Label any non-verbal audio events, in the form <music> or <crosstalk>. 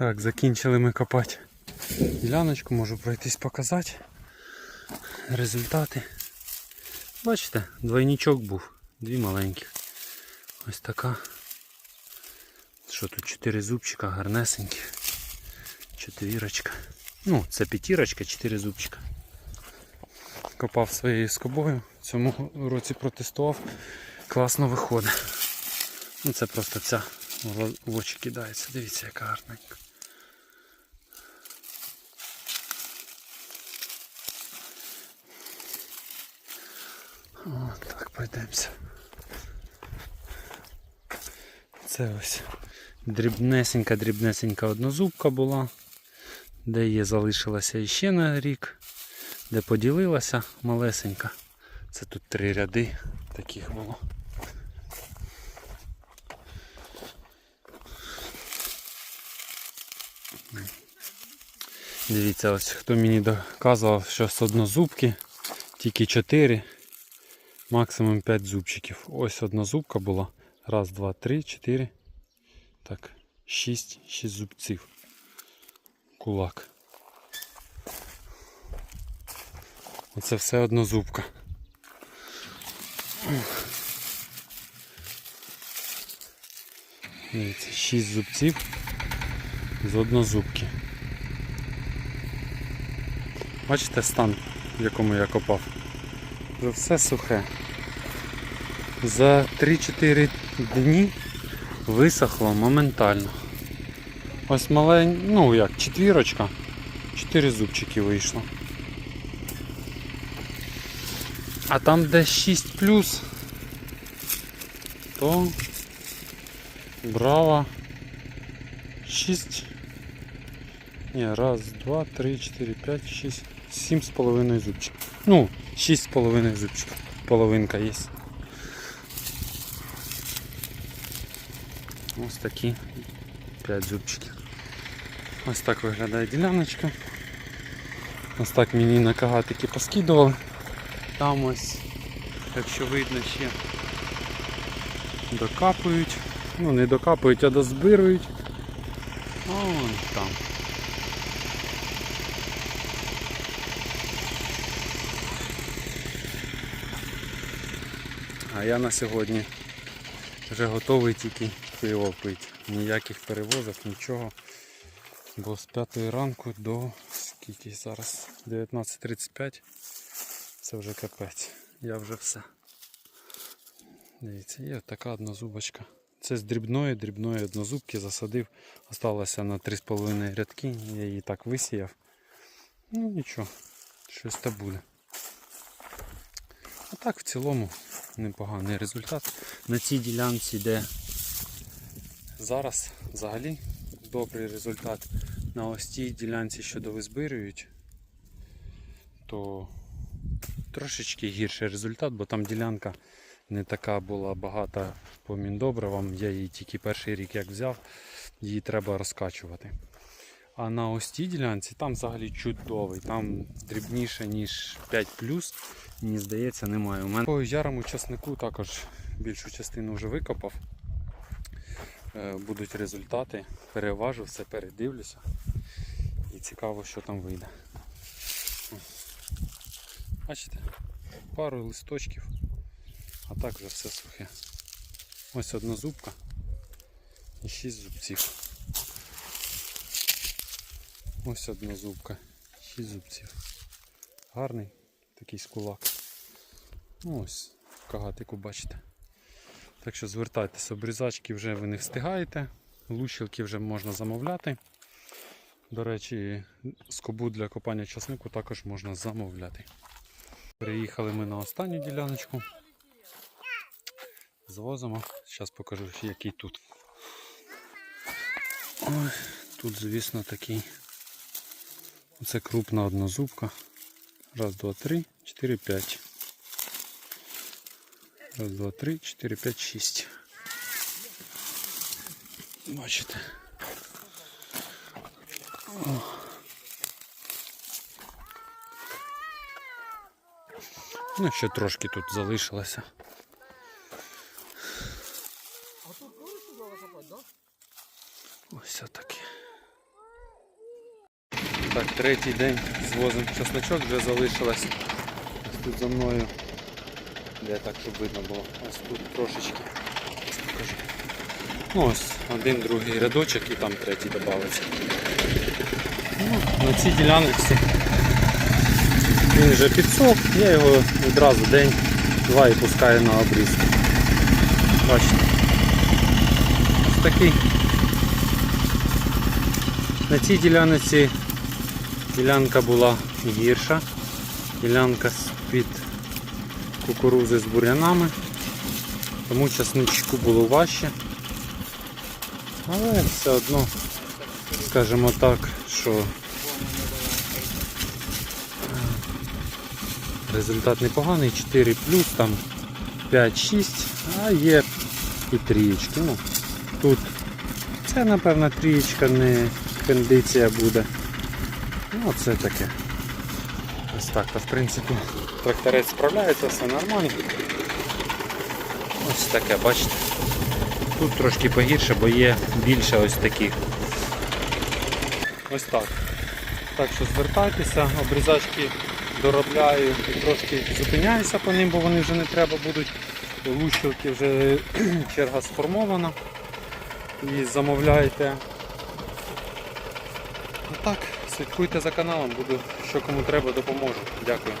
Так, закінчили ми копати діляночку, можу пройтись показати. Результати. Бачите, двойничок був, дві маленьких. Ось така. Що тут чотири зубчика, гарнесенькі. Четвірочка. Ну, це п'ятірочка, чотири зубчика. Копав своєю скобою. В цьому році протестував. Класно виходить. Ну це просто ця в очі кидається. Дивіться, яка гарненька. О, так, пройдемося. Це ось дрібнесенька, дрібнесенька однозубка була, де є залишилася іще на рік, де поділилася малесенька. Це тут три ряди таких було. Дивіться, ось хто мені доказував, що з однозубки тільки 4, максимум 5 зубчиків. Ось однозубка була. Раз, два, три, чотири. Так, 6, 6 зубців. Кулак. Оце все однозубка. Дивіться, 6 зубців з однозубки. Бачите стан, в якому я копав? Вже все сухе. За 3-4 дні висохло моментально. Ось малень, ну як, четвірочка, 4 зубчики вийшло. А там де 6 плюс, то браво 6. Ні, раз, два, три, чотири, п'ять, шість, сім з половиною зубчиків. Ну, шість з половиною зубчиків. Половинка є. Ось такі 5 зубчиків. Ось так виглядає діляночка. Ось так мені на кагатики поскидували. Там ось, якщо видно ще докапують. Ну не докапують, а дозбирують. Вон там. А я на сьогодні вже готовий тільки пиво пити. Ніяких перевозок, нічого. Бо з 5 ранку до скільки зараз? 19.35. Це вже капець. Я вже все. Дивіться, є така однозубочка. Це з дрібної, дрібної однозубки засадив. Осталося на 3,5 рядки. Я її так висіяв. Ну нічого, щось та буде. А так в цілому непоганий результат. На цій ділянці, де зараз взагалі добрий результат. На ось цій ділянці, що довизбирюють, то трошечки гірший результат, бо там ділянка не така була багата по міндобривам. Я її тільки перший рік як взяв, її треба розкачувати. А на ось цій ділянці там взагалі чудовий, там дрібніше, ніж 5 мені здається, немає. У мене по ярому часнику також більшу частину вже викопав. Е, Будуть результати. Переважу, все передивлюся. І цікаво, що там вийде. Бачите, пару листочків, а так вже все сухе. Ось одна зубка і 6 зубців. Ось одна зубка, 6 зубців. Гарний такий скулак. Ну, ось кагатику бачите. Так що звертайтеся, обрізачки вже ви не встигаєте, лущилки вже можна замовляти. До речі, скобу для копання часнику також можна замовляти. Приїхали ми на останню діляночку. Звозимо. Зараз покажу, який тут. Ой, тут, звісно, такий. Це крупна однозубка. Раз, два, три, чотири, п'ять. Раз, два, три, чотири, п'ять, шість. Бачите. О. Ну, ще трошки тут залишилося. А тут тоже сюда копать, да? Ось таке. Так, третій день звозимо чесночок, вже залишилось. Ось тут за мною. Де так, щоб видно було. Ось тут трошечки. Ну ось один, другий рядочок і там третій додається. Ну, на цій ділянці він вже підсох, я його відразу день, два і пускаю на обрізку. Бачите. Ось такий. На цій ділянці ділянка була гірша. Ділянка з-під кукурузи з бурянами. Тому часничку було важче. Але все одно, скажімо так, що е, результат непоганий, 4 плюс, там 5-6, а є і трієчки. Ну, тут це напевно трієчка, не кондиція буде. Ну це таке. Ось так, то в принципі тракторець справляється, все нормально. Ось таке, бачите. Тут трошки погірше, бо є більше ось таких. Ось так. Так що звертайтеся, обрізачки доробляю і трошки зупиняюся по ним, бо вони вже не треба будуть. Лущилки вже <clears throat> черга сформована. І замовляйте. А так, слідкуйте за каналом, буду, що кому треба, допоможу. Дякую.